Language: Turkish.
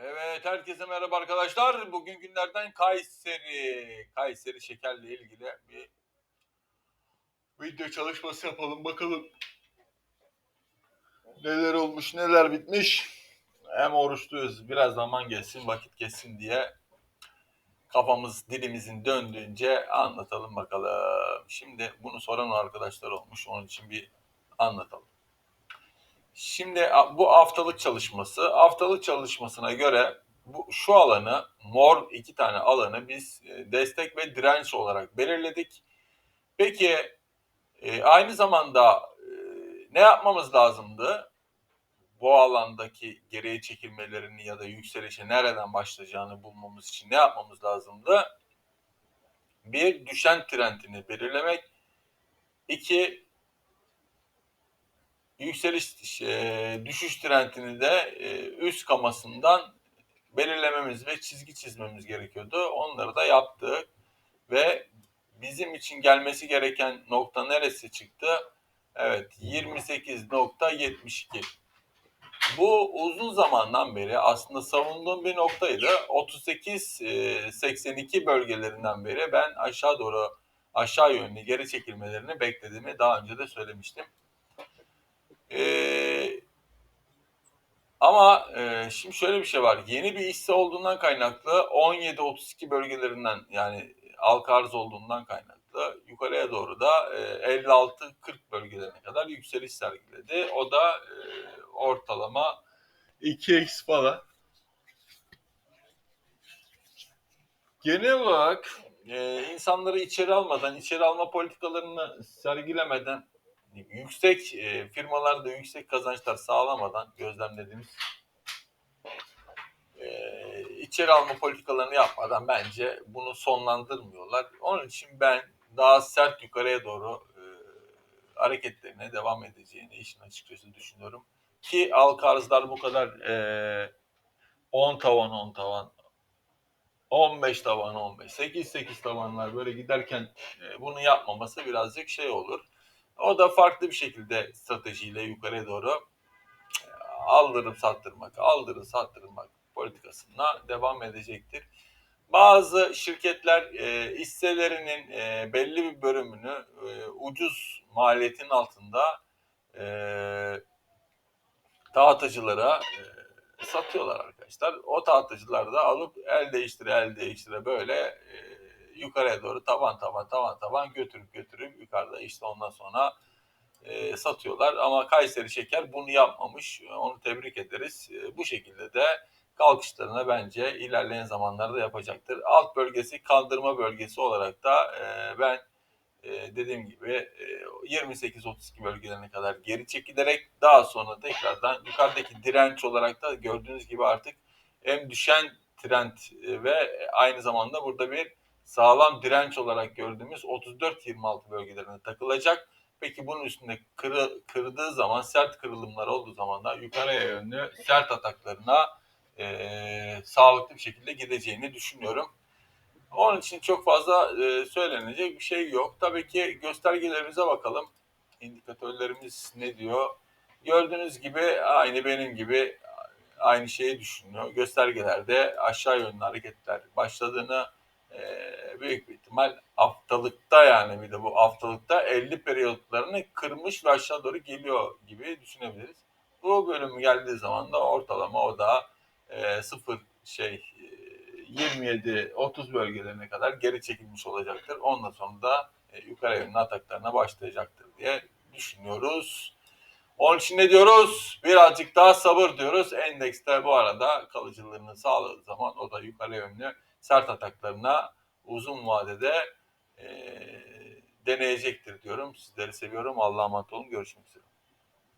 Evet, herkese merhaba arkadaşlar. Bugün günlerden Kayseri, Kayseri şekerle ilgili bir video çalışması yapalım bakalım. Neler olmuş, neler bitmiş. Hem oruçluyuz, biraz zaman geçsin, vakit geçsin diye kafamız dilimizin döndüğünce anlatalım bakalım. Şimdi bunu soran arkadaşlar olmuş, onun için bir anlatalım. Şimdi bu haftalık çalışması. Haftalık çalışmasına göre bu şu alanı mor iki tane alanı biz e, destek ve direnç olarak belirledik. Peki e, aynı zamanda e, ne yapmamız lazımdı? Bu alandaki geriye çekilmelerini ya da yükselişe nereden başlayacağını bulmamız için ne yapmamız lazımdı? Bir düşen trendini belirlemek. İki yükseliş e, düşüş trendini de e, üst kamasından belirlememiz ve çizgi çizmemiz gerekiyordu. Onları da yaptık ve bizim için gelmesi gereken nokta neresi çıktı? Evet 28.72. Bu uzun zamandan beri aslında savunduğum bir noktaydı. 38-82 bölgelerinden beri ben aşağı doğru aşağı yönlü geri çekilmelerini beklediğimi daha önce de söylemiştim. Ee, ama e, şimdi şöyle bir şey var. Yeni bir hisse olduğundan kaynaklı 17-32 bölgelerinden yani halka arz olduğundan kaynaklı yukarıya doğru da e, 56-40 bölgelerine kadar yükseliş sergiledi. O da e, ortalama 2x falan. Genel olarak e, insanları içeri almadan, içeri alma politikalarını sergilemeden yüksek e, firmalarda yüksek kazançlar sağlamadan gözlemlediğimiz e, içeri alma politikalarını yapmadan bence bunu sonlandırmıyorlar. Onun için ben daha sert yukarıya doğru e, hareketlerine devam edeceğini işin açıkçası düşünüyorum. Ki halka arzlar bu kadar e, 10 tavan 10 tavan 15 tavan 15 8 8 tavanlar böyle giderken e, bunu yapmaması birazcık şey olur. O da farklı bir şekilde stratejiyle yukarıya doğru e, aldırıp sattırmak, aldırıp sattırmak politikasına devam edecektir. Bazı şirketler e, hisselerinin e, belli bir bölümünü e, ucuz maliyetin altında e, dağıtıcılara e, satıyorlar arkadaşlar. O dağıtıcılar da alıp el değiştire el değiştire böyle e, yukarıya doğru taban taban taban taban götürüp götürüp yukarıda işte ondan sonra e, satıyorlar. Ama Kayseri Şeker bunu yapmamış. Onu tebrik ederiz. E, bu şekilde de kalkışlarına bence ilerleyen zamanlarda yapacaktır. Alt bölgesi kaldırma bölgesi olarak da e, ben e, dediğim gibi e, 28-32 bölgelerine kadar geri çekilerek daha sonra tekrardan yukarıdaki direnç olarak da gördüğünüz gibi artık hem düşen trend e, ve aynı zamanda burada bir sağlam direnç olarak gördüğümüz 34-26 bölgelerine takılacak. Peki bunun üstünde kırı, kırdığı zaman sert kırılımlar olduğu zaman da yukarıya yönlü sert ataklarına e, sağlıklı bir şekilde gideceğini düşünüyorum. Onun için çok fazla e, söylenecek bir şey yok. Tabii ki göstergelerimize bakalım. İndikatörlerimiz ne diyor? Gördüğünüz gibi aynı benim gibi aynı şeyi düşünüyor. Göstergelerde aşağı yönlü hareketler başladığını e, büyük bir ihtimal haftalıkta yani bir de bu haftalıkta 50 periyotlarını kırmış ve aşağı doğru geliyor gibi düşünebiliriz. Bu bölüm geldiği zaman da ortalama o da e, sıfır şey 27-30 bölgelerine kadar geri çekilmiş olacaktır. Ondan sonra da e, yukarı yönlü ataklarına başlayacaktır diye düşünüyoruz. Onun için ne diyoruz? Birazcık daha sabır diyoruz. Endekste bu arada kalıcılığını sağladığı zaman o da yukarı yönlü sert ataklarına uzun vadede e, deneyecektir diyorum. Sizleri seviyorum. Allah'a emanet olun. Görüşmek üzere.